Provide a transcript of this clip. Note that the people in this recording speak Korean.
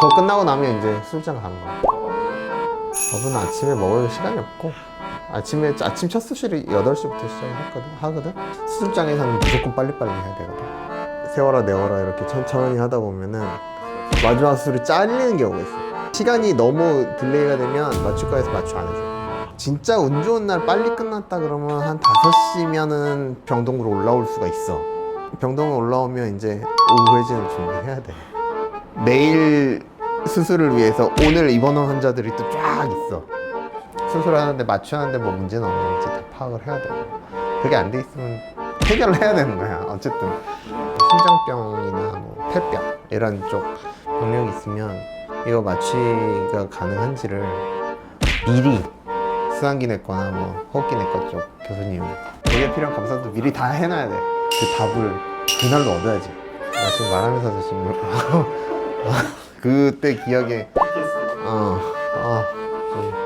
그거 끝나고 나면 이제 술장 가는 거야. 밥은 아침에 먹을 시간이 없고 아침에 아침 첫 수술이 8시부터 시작했거든 하거든? 수술장에서는 무조건 빨리빨리 해야 되거든. 세워라 내워라 이렇게 천천히 하다 보면은 마지막 수술이 잘리는 경우가 있어. 시간이 너무 딜레이가 되면 마취과에서 마취 안 해줘. 진짜 운 좋은 날 빨리 끝났다 그러면 한 5시면은 병동으로 올라올 수가 있어. 병동에 올라오면 이제 오후 회진을 준비해야 돼. 내일 수술을 위해서 오늘 입원한 환자들이 또 쫙 있어. 수술하는데 마취하는데 뭐 문제는 없는지 다 파악을 해야 되고 그게 안 돼 있으면 해결을 해야 되는 거야. 어쨌든 심장병이나 뭐 폐병 이런 쪽 병력이 있으면 이거 마취가 가능한지를 미리 수환기 내과나 뭐 호흡기 내과 쪽 교수님 그게 필요한 검사도 미리 다 해놔야 돼. 그 답을 그날로 얻어야지. 나 지금 말하면서도 지금 그때 기억에 어, 어.